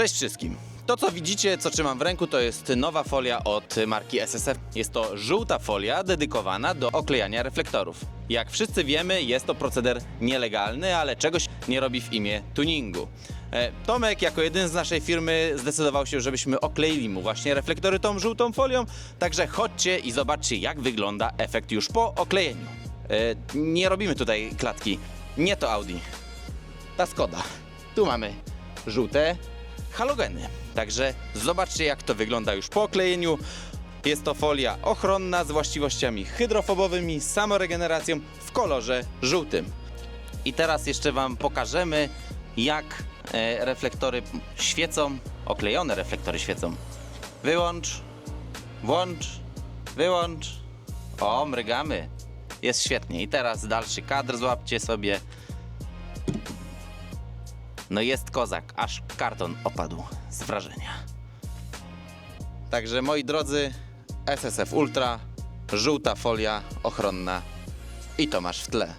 Cześć wszystkim. To co widzicie, co trzymam w ręku, to jest nowa folia od marki SSF. Jest to żółta folia dedykowana do oklejania reflektorów. Jak wszyscy wiemy, jest to proceder nielegalny, ale czegoś nie robi w imię tuningu. E, Tomek jako jeden z naszej firmy zdecydował się, żebyśmy okleili mu właśnie reflektory tą żółtą folią, także chodźcie i zobaczcie jak wygląda efekt już po oklejeniu. E, Nie robimy tutaj klatki, nie to Audi, ta Skoda. Tu mamy żółte halogeny. Także zobaczcie jak to wygląda już po oklejeniu. Jest to folia ochronna z właściwościami hydrofobowymi, samoregeneracją w kolorze żółtym. I teraz jeszcze Wam pokażemy jak e, reflektory świecą, oklejone reflektory świecą. Wyłącz, włącz, wyłącz. O, mrygamy. Jest świetnie. I teraz dalszy kadr złapcie sobie. No jest kozak, aż karton opadł z wrażenia. Także moi drodzy, SSF Ultra, żółta folia ochronna i to masz w tle.